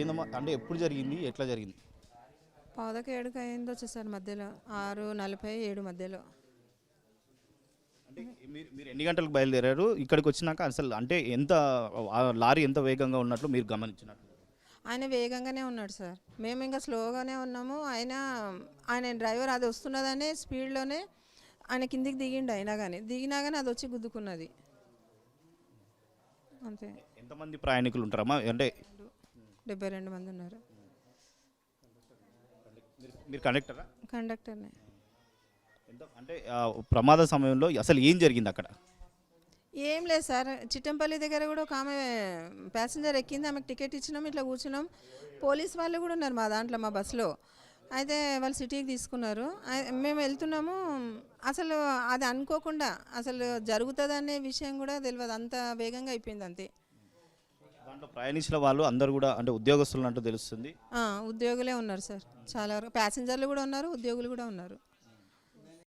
ఏందమ్మా? అంటే ఎప్పుడు జరిగింది? ఎట్లా జరిగింది? పాదక ఏడుకు అయింది వచ్చేసారి మధ్యలో. ఆరు నలభై ఏడు మధ్యలో. అంటే మీరు మీరు ఎన్ని గంటలకు బయలుదేరారు? ఇక్కడికి వచ్చినాక అసలు అంటే ఎంత ఆ లారీ ఎంత వేగంగా ఉన్నట్లు మీరు గమనించినట్లు? ఆయన వేగంగానే ఉన్నాడు సార్. మేము ఇంకా స్లోగానే ఉన్నాము. ఆయన ఆయన డ్రైవర్ అది వస్తున్నదనే స్పీడ్లోనే ఆయన కిందికి దిగిండు అయినా కానీ దిగినా కానీ అది వచ్చి గుద్దుకున్నది. అంతే. ఎంతమంది ప్రయాణికులు ఉంటారమ్మా? అంటే డెబ్బై రెండు మంది ఉన్నారు. మీరు మీరు కండక్టరా? కండక్టర్నే. అంటే ప్రమాద సమయంలో అసలు ఏం జరిగింది అక్కడ? ఏం లేదు సార్. చిట్టంపల్లి దగ్గర కూడా ఒక ఆమె ప్యాసింజర్ ఎక్కింది. ఆమెకు టికెట్ ఇచ్చినాం ఇట్లా కూర్చున్నాం. పోలీస్ వాళ్ళు కూడా ఉన్నారు మా దాంట్లో మా బస్సులో. అయితే వాళ్ళు సిటీకి తీసుకున్నారు. మేము వెళ్తున్నాము. అసలు అది అనుకోకుండా అసలు జరుగుతుందనే విషయం కూడా తెలియదు అంత వేగంగా అయిపోయింది అంతే. దాంట్లో ప్రయాణించిన వాళ్ళు అందరూ కూడా అంటే ఉద్యోగస్తులు అంటూ తెలుస్తుంది. ఆ, ఉద్యోగులే ఉన్నారు సార్. చాలా వరకు ప్యాసింజర్లు కూడా ఉన్నారు ఉద్యోగులు కూడా ఉన్నారు.